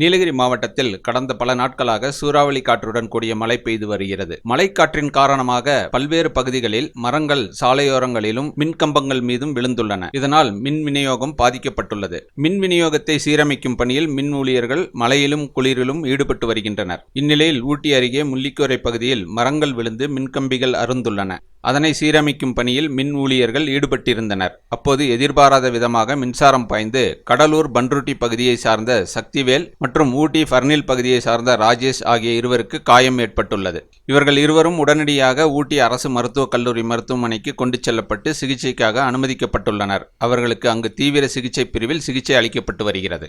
நீலகிரி மாவட்டத்தில் கடந்த பல நாட்களாக சூறாவளி காற்றுடன் கூடிய மழை பெய்து வருகிறது. மழைக்காற்றின் காரணமாக பல்வேறு பகுதிகளில் மரங்கள் சாலையோரங்களிலும் மின்கம்பங்கள் மீதும் விழுந்துள்ளன. இதனால் மின் விநியோகம் பாதிக்கப்பட்டுள்ளது. மின் விநியோகத்தை சீரமைக்கும் பணியில் மின் ஊழியர்கள் மழையிலும் குளிரிலும் ஈடுபட்டு வருகின்றனர். இந்நிலையில் ஊட்டி அருகே முள்ளிக்கோரை பகுதியில் மரங்கள் விழுந்து மின்கம்பிகள் அருந்துள்ளன அதனை சீரமைக்கும் பணியில் மின் ஊழியர்கள் ஈடுபட்டிருந்தனர். அப்போது எதிர்பாராத விதமாக மின்சாரம் பாய்ந்து கடலூர் பன்ருட்டி பகுதியை சார்ந்த சக்திவேல் மற்றும் ஊட்டி ஃபர்னில் பகுதியை சார்ந்த ராஜேஷ் ஆகிய இருவருக்கு காயம் ஏற்பட்டுள்ளது. இவர்கள் இருவரும் உடனடியாக ஊட்டி அரசு மருத்துவக் கல்லூரி மருத்துவமனைக்கு கொண்டு செல்லப்பட்டு சிகிச்சைக்காக அனுமதிக்கப்பட்டுள்ளனர். அவர்களுக்கு அங்கு தீவிர சிகிச்சை பிரிவில் சிகிச்சை அளிக்கப்பட்டு வருகிறது.